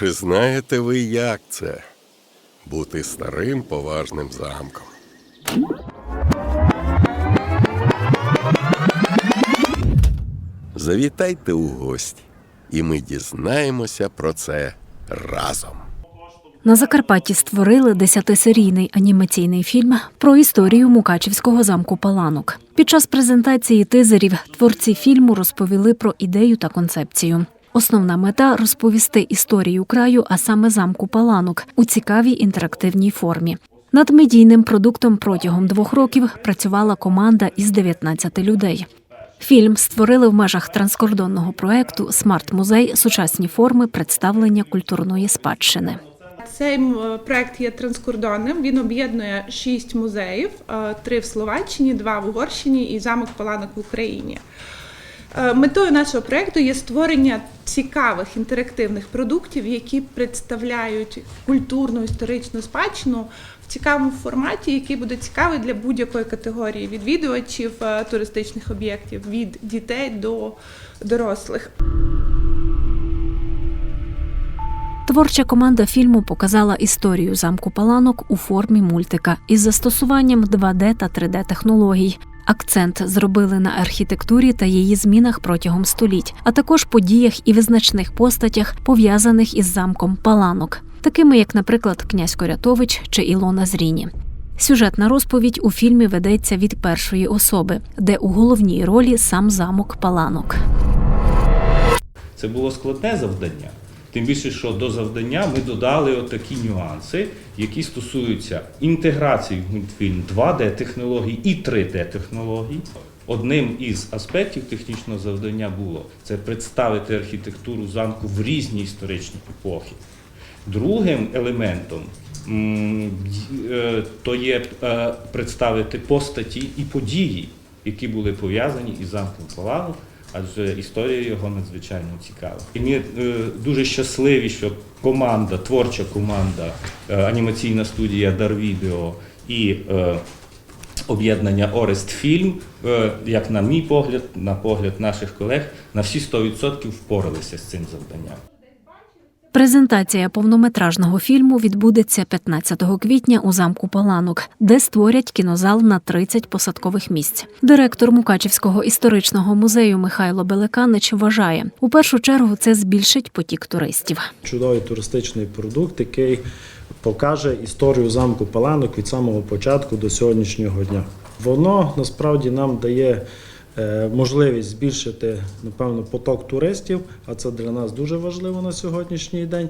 Чи знаєте ви, як це? Бути старим поважним замком. Завітайте у гості, і ми дізнаємося про це разом. На Закарпатті створили десятисерійний анімаційний фільм про історію Мукачівського замку Паланок. Під час презентації тизерів творці фільму розповіли про ідею та концепцію. Основна мета розповісти історію краю, а саме замку Паланок, у цікавій інтерактивній формі. Над медійним продуктом протягом двох років працювала команда із 19 людей. Фільм створили в межах транскордонного проекту Смарт-музей сучасні форми представлення культурної спадщини. Цей проект є транскордонним. Він об'єднує шість музеїв: е, три в Словаччині, два в Угорщині і замок Паланок в Україні. Е, Метою нашого проекту є створення цікавих інтерактивних продуктів, які представляють культурну історичну спадщину в цікавому форматі, який буде цікавий для будь-якої категорії відвідувачів е, туристичних об'єктів від дітей до дорослих. Творча команда фільму показала історію замку Паланок у формі мультика із застосуванням 2D та 3D технологій. Акцент зробили на архітектурі та її змінах протягом століть, а також подіях і визначних постатях, пов'язаних із замком Паланок, такими як, наприклад, князь Корятович чи Ілона Зріні. Сюжетна розповідь у фільмі ведеться від першої особи, де у головній ролі сам замок Паланок. Це було складне завдання. Тим більше, що до завдання ми додали отакі нюанси, які стосуються інтеграції в мультфільм 2D-технологій і 3D-технологій. Одним із аспектів технічного завдання було це представити архітектуру замку в різні історичні епохи. Другим елементом е, то є е, представити постаті і події, які були пов'язані із замком Палану, адже історія його надзвичайно цікава. І ми е, дуже щасливі, що команда, творча команда, е, анімаційна студія Дарвідео і е, об'єднання Орест Фільм, як на мій погляд, на погляд наших колег, на всі 100% впоралися з цим завданням. Презентація повнометражного фільму відбудеться 15 квітня у замку Паланок, де створять кінозал на 30 посадкових місць. Директор Мукачівського історичного музею Михайло Белеканич вважає, у першу чергу це збільшить потік туристів. чудовий туристичний продукт, який покаже історію замку Паланок від самого початку до сьогоднішнього дня. Воно насправді нам дає можливість збільшити напевно поток туристів, а це для нас дуже важливо на сьогоднішній день.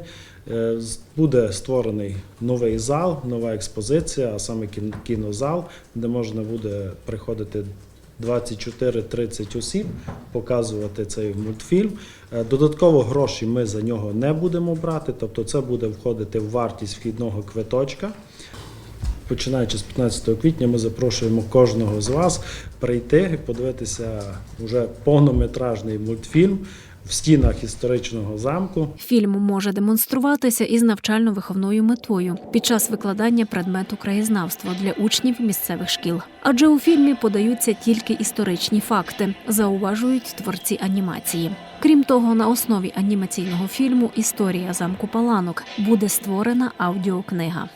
Е, Буде створений новий зал, нова експозиція, а саме кін- кінозал, де можна буде приходити 24-30 осіб, показувати цей мультфільм. Е, Додатково гроші ми за нього не будемо брати, тобто це буде входити в вартість вхідного квиточка. Починаючи з 15 квітня, ми запрошуємо кожного з вас прийти і подивитися вже повнометражний мультфільм в стінах історичного замку. Фільм може демонструватися із навчально-виховною метою під час викладання предмету краєзнавства для учнів місцевих шкіл. Адже у фільмі подаються тільки історичні факти, зауважують творці анімації. Крім того, на основі анімаційного фільму Історія замку Паланок буде створена аудіокнига.